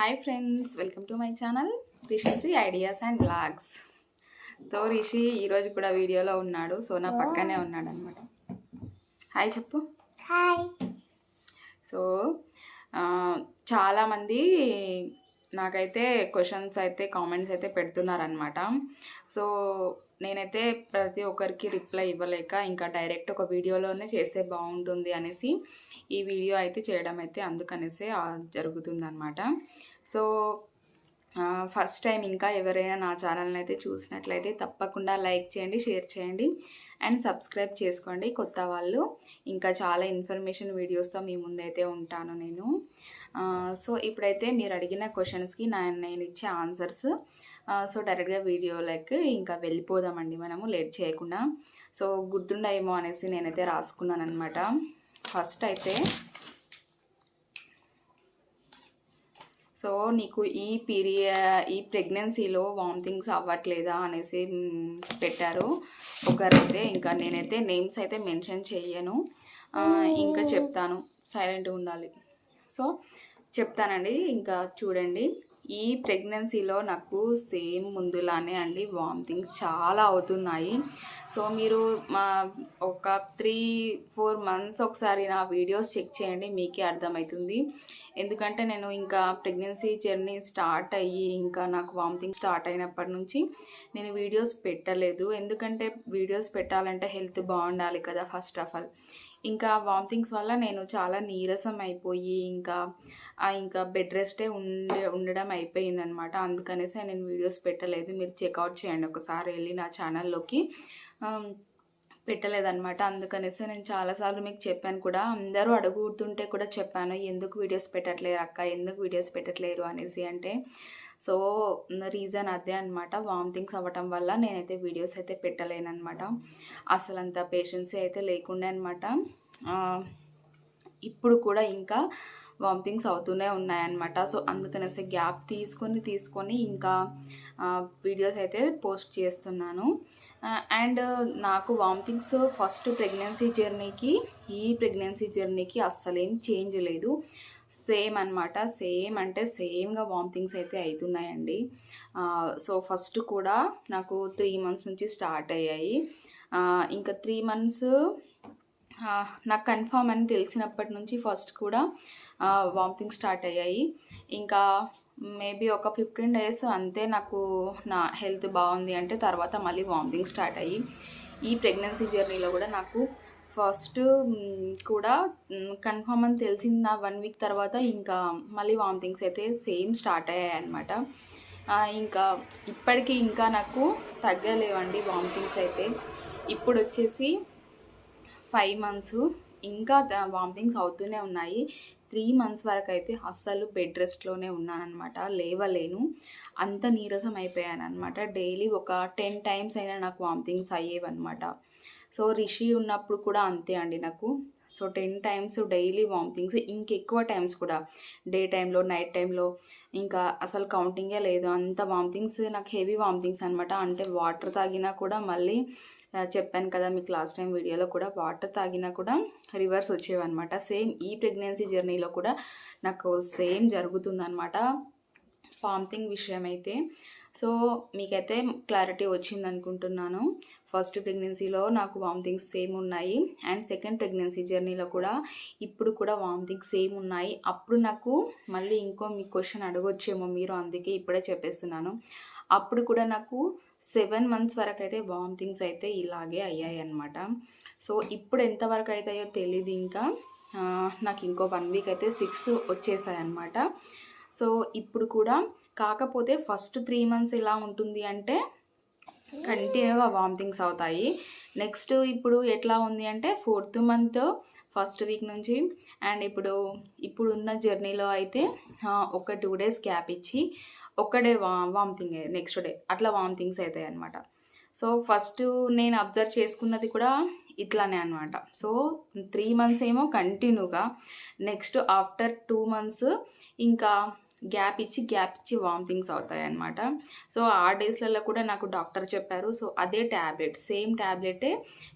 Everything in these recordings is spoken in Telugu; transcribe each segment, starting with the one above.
Hi friends welcome to my channel. Rishishri ideas and బ్లాగ్స్తో Rishi ఈరోజు కూడా వీడియోలో ఉన్నాడు సో నా పక్కనే ఉన్నాడు అనమాట హాయ్ చెప్పు. హాయ్ సో చాలామంది నాకైతే క్వశ్చన్స్ అయితే కామెంట్స్ అయితే పెడుతున్నారనమాట సో నేనైతే ప్రతి ఒక్కరికి రిప్లై ఇవ్వలేక ఇంకా డైరెక్ట్ ఒక వీడియోలోనే చేస్తే బాగుంటుంది అనేసి ఈ వీడియో అయితే చేయడం అయితే అందుకనేసే జరుగుతుందనమాట సో ఫస్ట్ టైం ఇంకా ఎవరైనా నా ఛానల్ని అయితే చూసినట్లయితే తప్పకుండా లైక్ చేయండి షేర్ చేయండి అండ్ సబ్స్క్రైబ్ చేసుకోండి కొత్త వాళ్ళు. ఇంకా చాలా ఇన్ఫర్మేషన్ వీడియోస్తో మీ ముందైతే ఉంటాను నేను. సో ఇప్పుడైతే మీరు అడిగిన క్వశ్చన్స్కి నా నేను ఇచ్చే ఆన్సర్స్ సో డైరెక్ట్గా వీడియోలోకి ఇంకా వెళ్ళిపోదామండి మనము లేట్ చేయకుండా. సో గుర్తుండేమో అనేసి నేనైతే రాసుకున్నాను అనమాట ఫస్ట్ అయితే సో నీకు ఈ పీరియడ్ ఈ ప్రెగ్నెన్సీలో వామిటింగ్స్ అవ్వట్లేదా అనేసి పెట్టారు. ఒకరైతే ఇంకా నేనైతే నేమ్స్ అయితే మెన్షన్ చేయను ఇంకా చెప్తాను. సైలెంట్గా ఉండాలి. సో చెప్తానండి ఇంకా చూడండి. ఈ ప్రెగ్నెన్సీలో నాకు సేమ్ ముందులానే అండి వామిటింగ్స్ చాలా అవుతున్నాయి. సో మీరు మా ఒక త్రీ ఫోర్ మంత్స్ ఒకసారి నా వీడియోస్ చెక్ చేయండి మీకే అర్థమవుతుంది. ఎందుకంటే నేను ఇంకా ప్రెగ్నెన్సీ జర్నీ స్టార్ట్ అయ్యి ఇంకా నాకు వామిటింగ్ స్టార్ట్ అయినప్పటి నుంచి నేను వీడియోస్ పెట్టలేదు. ఎందుకంటే వీడియోస్ పెట్టాలంటే హెల్త్ బాగుండాలి కదా ఫస్ట్ ఆఫ్ ఆల్. ఇంకా వామిటింగ్స్ వల్ల నేను చాలా నీరసం అయిపోయి ఇంకా ఇంకా బెడ్ రెస్టే ఉండే ఉండడం అయిపోయింది అనమాట అందుకనేసి నేను వీడియోస్ పెట్టలేదు. మీరు చెక్అవుట్ చేయండి ఒకసారి వెళ్ళి నా ఛానల్లోకి. పెట్టలేదన్నమాట. అందుకనేసి నేను చాలాసార్లు మీకు చెప్పాను కూడా. అందరూ అడుగుతుంటే కూడా చెప్పాను ఎందుకు వీడియోస్ పెట్టట్లేరు అక్క? ఎందుకు వీడియోస్ పెట్టట్లేరు? అనేసి అంటే సో రీజన్ అదే అనమాట వామిటింగ్స్ అవ్వటం వల్ల నేనైతే వీడియోస్ అయితే పెట్టలేనమాట అసలు అంత పేషెన్సీ అయితే లేకుండే అనమాట ఇప్పుడు కూడా ఇంకా వామిటింగ్స్ అవుతూనే ఉన్నాయన్నమాట. సో అందుకనేసి గ్యాప్ తీసుకొని తీసుకొని ఇంకా వీడియోస్ అయితే పోస్ట్ చేస్తున్నాను. అండ్ నాకు వామిటింగ్స్ ఫస్ట్ ప్రెగ్నెన్సీ జర్నీకి ఈ ప్రెగ్నెన్సీ జర్నీకి అస్సలేం చేంజ్ లేదు. సేమ్ అనమాట సేమ్ అంటే సేమ్గా వామిటింగ్స్ అయితే అవుతున్నాయండి సో ఫస్ట్ కూడా నాకు త్రీ మంత్స్ నుంచి స్టార్ట్ అయ్యాయి. ఇంకా త్రీ మంత్స్ నాకు కన్ఫామ్ అని తెలిసినప్పటి నుంచి ఫస్ట్ కూడా వామిటింగ్ స్టార్ట్ అయ్యాయి. ఇంకా మేబీ ఒక ఫిఫ్టీన్ డేస్ అంతే నాకు నా హెల్త్ బాగుంది అంటే తర్వాత మళ్ళీ వామిటింగ్ స్టార్ట్ అయ్యి ఈ ప్రెగ్నెన్సీ జర్నీలో కూడా నాకు ఫస్ట్ కూడా కన్ఫామ్ అని తెలిసింది నా వన్ వీక్ తర్వాత ఇంకా మళ్ళీ వామిటింగ్స్ అయితే సేమ్ స్టార్ట్ అయ్యాయి అనమాట ఇంకా ఇప్పటికీ ఇంకా నాకు తగ్గలేవండి వామిటింగ్స్ అయితే. ఇప్పుడు వచ్చేసి ఫైవ్ మంత్స్. ఇంకా వామిటింగ్స్ అవుతూనే ఉన్నాయి. త్రీ మంత్స్ వరకు అయితే అస్సలు బెడ్ రెస్ట్లోనే ఉన్నానమాట లేవలేను. అంత నీరసం అయిపోయాను అనమాట డైలీ ఒక టెన్ టైమ్స్ అయినా నాకు వామిటింగ్స్ అయ్యేవన్నమాట. సో రిషి ఉన్నప్పుడు కూడా అంతే అండి నాకు. So ten times daily vomitings ఇంకెక్కువ టైమ్స్ కూడా. డే టైంలో నైట్ టైంలో ఇంకా అసలు కౌంటింగే లేదు. అంత వామిటింగ్స్ నాకు హెవీ వామిటింగ్స్ అనమాట అంటే వాటర్ తాగినా కూడా మళ్ళీ చెప్పాను కదా మీకు లాస్ట్ టైం వీడియోలో కూడా వాటర్ తాగినా కూడా రివర్స్ వచ్చేవన్నమాట. సేమ్ ఈ ప్రెగ్నెన్సీ జర్నీలో కూడా నాకు సేమ్ జరుగుతుందన్నమాట. వామిటింగ్ విషయం అయితే సో మీకైతే క్లారిటీ వచ్చింది అనుకుంటున్నాను ఫస్ట్ ప్రెగ్నెన్సీలో నాకు వామిటింగ్స్ సేమ్ ఉన్నాయి. అండ్ సెకండ్ ప్రెగ్నెన్సీ జర్నీలో కూడా ఇప్పుడు కూడా వామిటింగ్స్ సేమ్ ఉన్నాయి. అప్పుడు నాకు మళ్ళీ ఇంకో మీ క్వశ్చన్ అడగొచ్చేమో మీరు అందుకే ఇప్పుడే చెప్పేస్తున్నాను. అప్పుడు కూడా నాకు సెవెన్ మంత్స్ వరకు అయితే వామిటింగ్స్ అయితే ఇలాగే అయ్యాయి అనమాట సో ఇప్పుడు ఎంతవరకు అవుతాయో తెలియదు ఇంకా. నాకు ఇంకో వన్ వీక్ అయితే సిక్స్ వచ్చేసాయి అనమాట సో ఇప్పుడు కూడా కాకపోతే ఫస్ట్ త్రీ మంత్స్ ఎలా ఉంటుంది అంటే కంటిన్యూగా వామిటింగ్స్ అవుతాయి. నెక్స్ట్ ఇప్పుడు ఎట్లా ఉంది అంటే ఫోర్త్ మంత్ ఫస్ట్ వీక్ నుంచి అండ్ ఇప్పుడు ఇప్పుడున్న జర్నీలో అయితే ఒక టూ డేస్ గ్యాప్ ఇచ్చి ఒక్కడే వా వామిటింగ్ నెక్స్ట్ డే అట్లా వామిటింగ్స్ అవుతాయి అనమాట సో ఫస్ట్ నేను అబ్జర్వ్ చేసుకున్నది కూడా ఇట్లానే అనమాట సో త్రీ మంత్స్ ఏమో కంటిన్యూగా నెక్స్ట్ ఆఫ్టర్ టూ మంత్స్ ఇంకా గ్యాప్ ఇచ్చి గ్యాప్ ఇచ్చి వామిటింగ్స్ అవుతాయి అనమాట సో ఆ డేస్లలో కూడా నాకు డాక్టర్ చెప్పారు. సో అదే ట్యాబ్లెట్ సేమ్ ట్యాబ్లెటే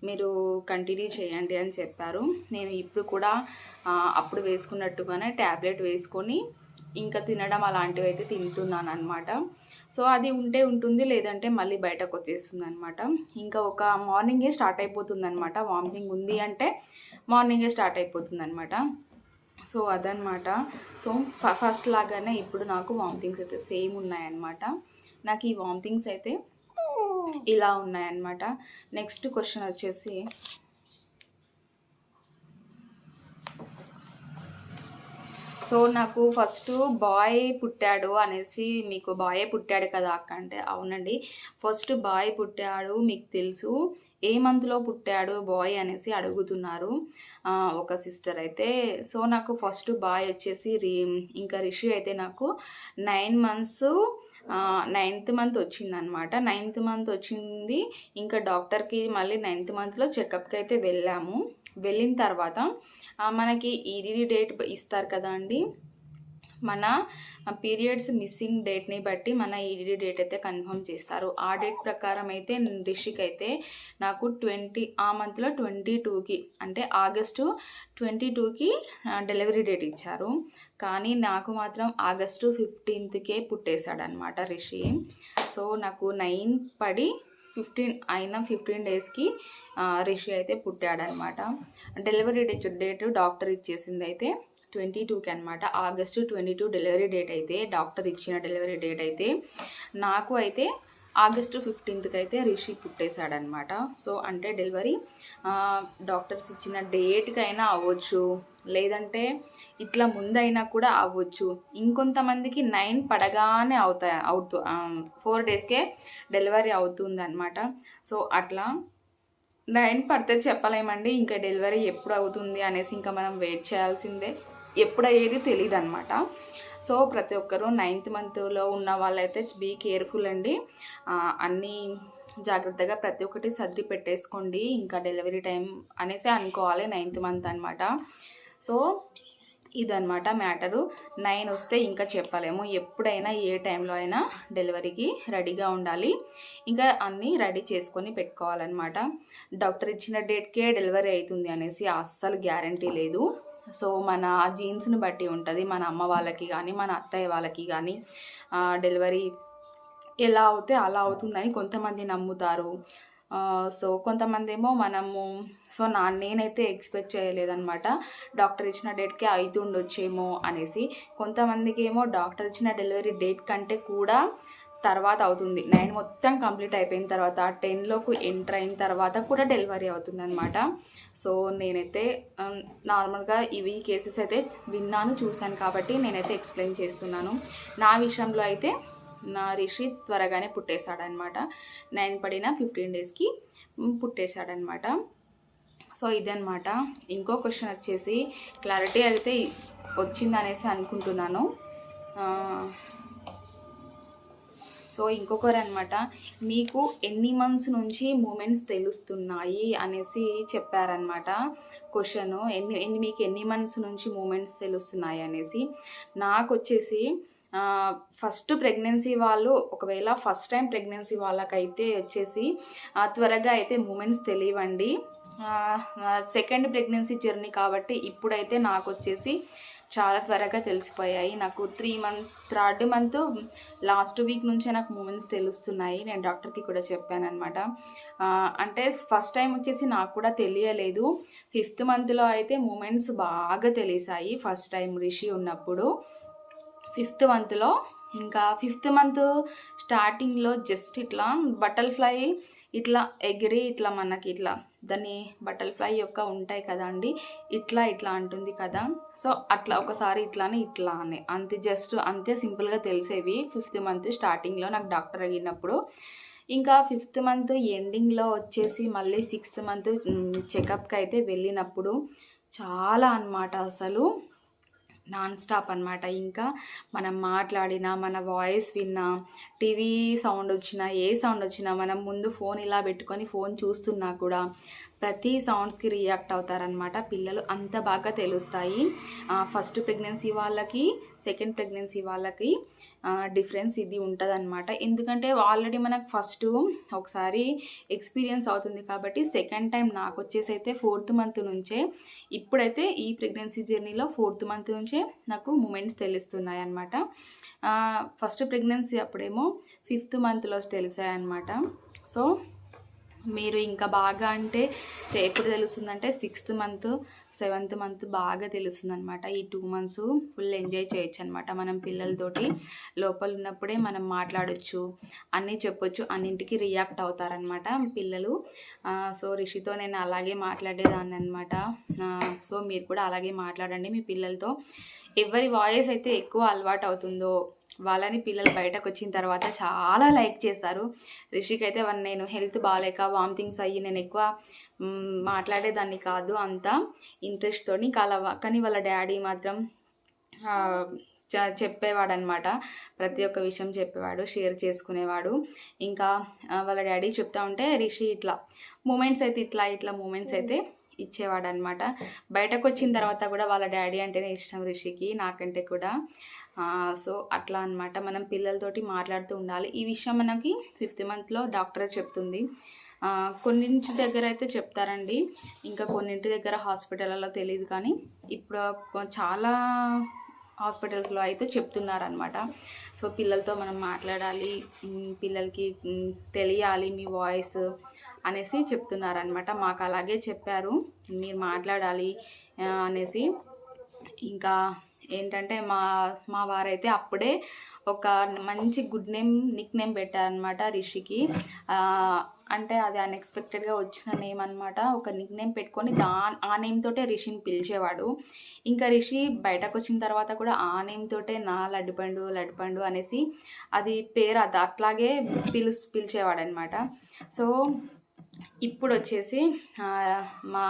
మీరు కంటిన్యూ చేయండి అని చెప్పారు. నేను ఇప్పుడు కూడా అప్పుడు వేసుకున్నట్టుగానే ట్యాబ్లెట్ వేసుకొని ఇంకా తినడం అలాంటివి అయితే తింటున్నాను అనమాట సో అది ఉంటే ఉంటుంది లేదంటే మళ్ళీ బయటకు వచ్చేస్తుంది అనమాట ఇంకా ఒక మార్నింగే స్టార్ట్ అయిపోతుంది అనమాట వామిటింగ్ ఉంది అంటే మార్నింగే స్టార్ట్ అయిపోతుంది అనమాట సో అదనమాట సో ఫ ఫస్ట్ లాగానే ఇప్పుడు నాకు వామిటింగ్స్ అయితే సేమ్ ఉన్నాయన్నమాట. నాకు ఈ వామిటింగ్స్ అయితే ఇలా ఉన్నాయన్నమాట. నెక్స్ట్ క్వశ్చన్ వచ్చేసి సో నాకు ఫస్ట్ బాయ్ పుట్టాడు అనేసి మీకు బాయే పుట్టాడు కదా అక్క అంటే అవునండి. ఫస్ట్ బాయ్ పుట్టాడు మీకు తెలుసు. ఏ మంత్లో పుట్టాడు బాయ్ అనేసి అడుగుతున్నారు ఒక సిస్టర్ అయితే. సో నాకు ఫస్ట్ బాయ్ వచ్చేసి రి ఇంకా రిషి అయితే నాకు నైన్ మంత్స్ నైన్త్ మంత్ వచ్చిందనమాట. నైన్త్ మంత్ వచ్చింది. ఇంకా డాక్టర్కి మళ్ళీ నైన్త్ మంత్లో చెకప్కి అయితే వెళ్ళాము. వెళ్ళిన తర్వాత మనకి ఈడీ డేట్ ఇస్తారు కదా అండి. మన పీరియడ్స్ మిస్సింగ్ డేట్ని బట్టి మన ఈడీ డేట్ అయితే కన్ఫర్మ్ చేస్తారు. ఆ డేట్ ప్రకారం అయితే రిషిక్ అయితే నాకు ట్వంటీ ఆ మంత్లో ట్వంటీ టూకి అంటే ఆగస్టు ట్వంటీ టూకి డెలివరీ డేట్ ఇచ్చారు. కానీ నాకు మాత్రం ఆగస్టు ఫిఫ్టీన్త్కే పుట్టేశాడనమాట రిషి. సో నాకు నైన్ పడి ఫిఫ్టీన్ అయిన ఫిఫ్టీన్ డేస్కి రిషి అయితే పుట్టాడనమాట. డెలివరీ డేట్ డేట్ డాక్టర్ ఇచ్చేసింది అయితే ట్వంటీ టూకి అనమాట August twenty two delivery date అయితే డాక్టర్ ఇచ్చిన డెలివరీ డేట్ అయితే. నాకు అయితే ఆగస్టు ఫిఫ్టీన్త్కి అయితే రిషి పుట్టేశాడనమాట సో అంటే డెలివరీ డాక్టర్స్ ఇచ్చిన డేట్కైనా అవ్వచ్చు. లేదంటే ఇట్లా ముందైనా కూడా అవ్వచ్చు. ఇంకొంతమందికి నైన్ పడగానే అవుతాయి అవుతూ ఫోర్ డేస్కే డెలివరీ అవుతుందన్నమాట. సో అట్లా నైన్ పడితే చెప్పలేమండి. ఇంకా డెలివరీ ఎప్పుడు అవుతుంది అనేసి ఇంకా మనం వెయిట్ చేయాల్సిందే. ఎప్పుడయ్యేది తెలియదు అనమాట సో ప్రతి ఒక్కరూ నైన్త్ మంత్లో ఉన్న వాళ్ళైతే బీ కేర్ఫుల్ అండి. అన్నీ జాగ్రత్తగా ప్రతి ఒక్కటి సర్ది పెట్టేసుకోండి. ఇంకా డెలివరీ టైం అనేసి అనుకోవాలి నైన్త్ మంత్ అనమాట సో ఇదనమాట మ్యాటరు. నైన్ వస్తే ఇంకా చెప్పలేము. ఎప్పుడైనా ఏ టైంలో అయినా డెలివరీకి రెడీగా ఉండాలి. ఇంకా అన్నీ రెడీ చేసుకొని పెట్టుకోవాలన్నమాట. డాక్టర్ ఇచ్చిన డేట్కే డెలివరీ అవుతుంది అనేసి అస్సలు గ్యారంటీ లేదు. సో మన జీన్స్ని బట్టి ఉంటుంది. మన అమ్మ వాళ్ళకి కానీ మన అత్తయ్య వాళ్ళకి కానీ డెలివరీ ఎలా అవుతే అలా అవుతుందని కొంతమంది నమ్ముతారు. సో కొంతమంది ఏమో మనము సో నా నేనైతే ఎక్స్పెక్ట్ చేయలేదనమాట డాక్టర్ ఇచ్చిన డేట్కే అవుతుండొచ్చేమో అనేసి. కొంతమందికి ఏమో డాక్టర్ ఇచ్చిన డెలివరీ డేట్ కంటే కూడా తర్వాత అవుతుంది. నైన్ మొత్తం కంప్లీట్ అయిపోయిన తర్వాత టెన్లోకి ఎంటర్ అయిన తర్వాత కూడా డెలివరీ అవుతుంది అనమాట సో నేనైతే నార్మల్గా ఇవి కేసెస్ అయితే విన్నాను చూశాను కాబట్టి నేనైతే ఎక్స్ప్లెయిన్ చేస్తున్నాను. నా విషయంలో అయితే నా రిషి త్వరగానే పుట్టేశాడనమాట నైన్ పడిన ఫిఫ్టీన్ డేస్కి పుట్టేశాడనమాట సో ఇదనమాట ఇంకో క్వశ్చన్ వచ్చేసి క్లారిటీ అయితే వచ్చిందనేసి అనుకుంటున్నాను. సో ఇంకొకరు అనమాట మీకు ఎన్ని మంత్స్ నుంచి మూమెంట్స్ తెలుస్తున్నాయి? అనేసి చెప్పారనమాట క్వశ్చన్. ఎన్ని ఎన్ని మీకు ఎన్ని మంత్స్ నుంచి మూమెంట్స్ తెలుస్తున్నాయి? అనేసి. నాకు వచ్చేసి ఫస్ట్ ప్రెగ్నెన్సీ వాళ్ళు ఒకవేళ ఫస్ట్ టైం ప్రెగ్నెన్సీ వాళ్ళకైతే వచ్చేసి త్వరగా అయితే మూమెంట్స్ తెలియవండి. సెకండ్ ప్రెగ్నెన్సీ జర్నీ కాబట్టి ఇప్పుడైతే నాకు వచ్చేసి చాలా త్వరగా తెలిసిపోయాయి. నాకు three month third month last week నుంచే నాకు మూమెంట్స్ తెలుస్తున్నాయి. నేను డాక్టర్కి కూడా చెప్పాను అనమాట అంటే ఫస్ట్ టైం వచ్చేసి నాకు కూడా తెలియలేదు. ఫిఫ్త్ మంత్లో అయితే మూమెంట్స్ బాగా తెలిసాయి ఫస్ట్ టైం రిషి ఉన్నప్పుడు. ఫిఫ్త్ మంత్లో ఇంకా ఫిఫ్త్ మంత్ స్టార్టింగ్లో జస్ట్ ఇట్లా బటర్ఫ్లై ఇట్లా ఎగిరి ఇట్లా మనకి ఇట్లా దాన్ని బటర్ఫ్లై యొక్క ఉంటాయి కదా అండి ఇట్లా ఇట్లా అంటుంది కదా. సో అట్లా ఒకసారి ఇట్లానే ఇట్లా అని అంతే జస్ట్ అంతే సింపుల్గా తెలిసేవి. ఫిఫ్త్ మంత్ స్టార్టింగ్లో నాకు డాక్టర్ అడిగినప్పుడు ఇంకా ఫిఫ్త్ మంత్ ఎండింగ్లో వచ్చేసి మళ్ళీ సిక్స్త్ మంత్ చెకప్కి అయితే వెళ్ళినప్పుడు చాలా అన్నమాట అసలు. నాన్ స్టాప్ అనమాట ఇంకా మనం మాట్లాడినా మన వాయిస్ విన్నా టీవీ సౌండ్ వచ్చినా ఏ సౌండ్ వచ్చినా మనం ముందు ఫోన్ ఇలా పెట్టుకొని ఫోన్ చూస్తున్నా కూడా ప్రతి సౌండ్స్కి రియాక్ట్ అవుతారనమాట పిల్లలు అంత బాగా తెలుస్తాయి. ఫస్ట్ ప్రెగ్నెన్సీ వాళ్ళకి సెకండ్ ప్రెగ్నెన్సీ వాళ్ళకి డిఫరెన్స్ ఇది ఉంటుందన్నమాట. ఎందుకంటే ఆల్రెడీ మనకు ఫస్ట్ ఒకసారి ఎక్స్పీరియన్స్ అవుతుంది కాబట్టి సెకండ్ టైం నాకు వచ్చేసి అయితే ఫోర్త్ మంత్ నుంచే ఇప్పుడైతే ఈ ప్రెగ్నెన్సీ జర్నీలో ఫోర్త్ మంత్ నుంచే నాకు మూమెంట్స్ తెలుస్తున్నాయి అనమాట ఫస్ట్ ప్రెగ్నెన్సీ అప్పుడేమో ఫిఫ్త్ మంత్లో తెలుసాయి అనమాట సో మీరు ఇంకా బాగా అంటే ఎప్పుడు తెలుస్తుందంటే సిక్స్త్ మంత్ సెవెంత్ మంత్ బాగా తెలుస్తుంది అనమాట ఈ టూ మంత్స్ ఫుల్ ఎంజాయ్ చేయొచ్చు అనమాట మనం పిల్లలతోటి. లోపల ఉన్నప్పుడే మనం మాట్లాడొచ్చు అన్నీ చెప్పొచ్చు అన్నింటికి రియాక్ట్ అవుతారనమాట పిల్లలు. సో రిషితో నేను అలాగే మాట్లాడేదాన్ని అనమాట సో మీరు కూడా అలాగే మాట్లాడండి మీ పిల్లలతో. ఎవరి వాయిస్ అయితే ఎక్కువ అలవాటు అవుతుందో వాళ్ళని పిల్లలు బయటకు వచ్చిన తర్వాత చాలా లైక్ చేస్తారు. రిషికి అయితే నేను హెల్త్ బాగాలేక వామిటింగ్స్ అయ్యి నేను ఎక్కువ మాట్లాడేదాన్ని కాదు. అంత ఇంట్రెస్ట్తో అలా కానీ వాళ్ళ డాడీ మాత్రం చెప్పేవాడు అనమాట ప్రతి ఒక్క విషయం చెప్పేవాడు షేర్ చేసుకునేవాడు. ఇంకా వాళ్ళ డాడీ చెప్తా ఉంటే రిషి ఇట్లా మూమెంట్స్ అయితే ఇట్లా ఇట్లా మూమెంట్స్ అయితే ఇచ్చేవాడు అనమాట బయటకు వచ్చిన తర్వాత కూడా వాళ్ళ డాడీ అంటేనే ఇష్టం రిషికి నాకంటే కూడా. సో అట్లా అనమాట మనం పిల్లలతోటి మాట్లాడుతూ ఉండాలి. ఈ విషయం మనకి ఫిఫ్త్ మంత్లో డాక్టర్ చెప్తుంది. కొన్నింటి దగ్గర అయితే చెప్తారండి. ఇంకా కొన్నింటి దగ్గర హాస్పిటల్లో తెలియదు కానీ ఇప్పుడు చాలా హాస్పిటల్స్లో అయితే చెప్తున్నారనమాట సో పిల్లలతో మనం మాట్లాడాలి పిల్లలకి తెలియాలి మీ వాయిస్ అనేసి చెప్తున్నారనమాట మాకు అలాగే చెప్పారు. మీరు మాట్లాడాలి అనేసి. ఇంకా ఏంటంటే మా మా వారైతే అప్పుడే ఒక మంచి గుడ్ నేమ్ నిక్ నేమ్ పెట్టారనమాట రిషికి. అంటే అది అన్ఎక్స్పెక్టెడ్గా వచ్చిన నేమ్ అనమాట ఒక నిక్ నేమ్ పెట్టుకొని దా ఆ నేమ్ తోటే రిషిని పిలిచేవాడు. ఇంకా రిషి బయటకు వచ్చిన తర్వాత కూడా ఆ నేమ్ తోటే నా లడ్డుపండు లడ్డుపండు అనేసి అది పేరు అది అట్లాగే పిలుస్ పిలిచేవాడు అనమాట సో ఇప్పుడు వచ్చేసి మా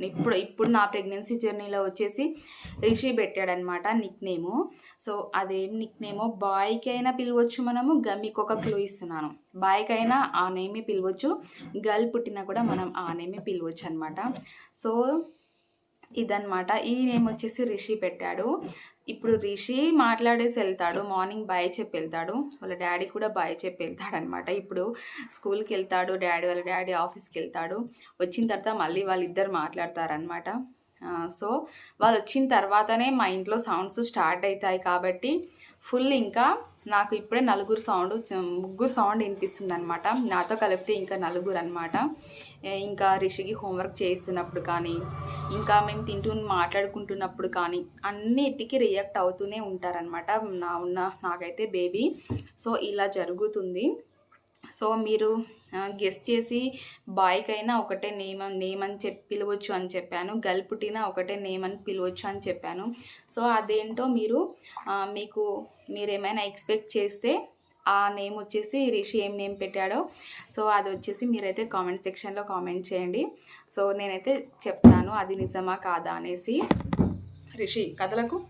ఇప్పుడు ఇప్పుడు నా ప్రెగ్నెన్సీ జర్నీలో వచ్చేసి రిషి పెట్టాడనమాట నిక్ నేము సో అదేం నిక్ నేమో బాయ్కి అయినా పిలవచ్చు మనము మీకు ఒక క్లూ ఇస్తున్నాను. బాయ్కి అయినా ఆ నేమే పిలవచ్చు గర్ల్ పుట్టినా కూడా మనం ఆ నేమే పిలవచ్చు అనమాట సో ఇదనమాట ఈ నేమ్ వచ్చేసి రిషి పెట్టాడు. ఇప్పుడు రిషి మాట్లాడేసి వెళ్తాడు. మార్నింగ్ బాయ్ చెప్పి వెళ్తాడు. వాళ్ళ డాడీ కూడా బాయ్ చెప్పి వెళ్తాడు అనమాట ఇప్పుడు స్కూల్కి వెళ్తాడు. డాడీ వాళ్ళ డాడీ ఆఫీస్కి వెళ్తాడు. వచ్చిన తర్వాత మళ్ళీ వాళ్ళిద్దరు మాట్లాడతారనమాట సో వాళ్ళు వచ్చిన తర్వాతనే మా ఇంట్లో సౌండ్స్ స్టార్ట్ అవుతాయి కాబట్టి ఫుల్ ఇంకా నాకు ఇప్పుడే నలుగురు సౌండ్ ముగ్గురు సౌండ్ వినిపిస్తుంది అనమాట నాతో కలిపితే ఇంకా నలుగురు అనమాట ఇంకా రిషికి హోంవర్క్ చేయిస్తున్నప్పుడు కానీ ఇంకా మేము తింటూ మాట్లాడుకుంటున్నప్పుడు కానీ అన్నిటికీ రియాక్ట్ అవుతూనే ఉంటారనమాట నా ఉన్న నాకైతే బేబీ. సో ఇలా జరుగుతుంది. సో మీరు గెస్ట్ చేసి బాయ్కి అయినా ఒకటే నేమ్ నేమ్ అని చెప్పి పిలవచ్చు అని చెప్పాను. గర్ల్ పుట్టినా ఒకటే నేమ్ అని పిలవచ్చు అని చెప్పాను. సో అదేంటో మీరు మీకు మీరు ఏమైనా ఎక్స్పెక్ట్ చేస్తే ఆ నేమ్ వచ్చేసి రిషి ఏం నేమ్ పెట్టాడో. సో అది వచ్చేసి మీరైతే కామెంట్ సెక్షన్లో కామెంట్ చేయండి. సో నేనైతే చెప్తాను అది నిజమా కాదా అనేసి. రిషి కథలకు?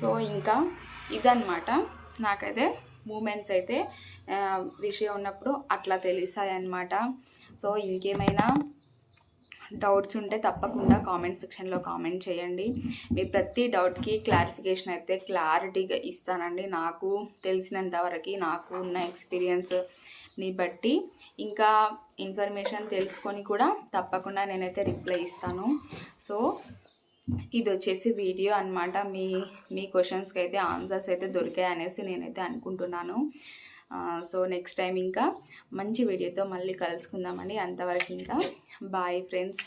సో ఇంకా ఇదన్నమాట. నాకైతే మూమెంట్స్ అయితే రిషి ఉన్నప్పుడు అట్లా తెలిసాయన్నమాట. సో ఇంకేమైనా డౌట్స్ ఉంటే తప్పకుండా కామెంట్ సెక్షన్లో కామెంట్ చేయండి. మీ ప్రతి డౌట్కి క్లారిఫికేషన్ అయితే క్లారిటీగా ఇస్తానండి. నాకు తెలిసినంత వరకు నాకు ఉన్న ఎక్స్పీరియన్స్ని బట్టి ఇంకా ఇన్ఫర్మేషన్ తెలుసుకొని కూడా తప్పకుండా నేనైతే రిప్లై ఇస్తాను. సో ఇది వచ్చేసి వీడియో అనమాట మీ మీ క్వశ్చన్స్కి అయితే ఆన్సర్స్ అయితే దొరికాయి అనేసి నేనైతే అనుకుంటున్నాను. సో నెక్స్ట్ టైం ఇంకా మంచి వీడియోతో మళ్ళీ కలుసుకుందామండి. అంతవరకు ఇంకా బాయ్ ఫ్రెండ్స్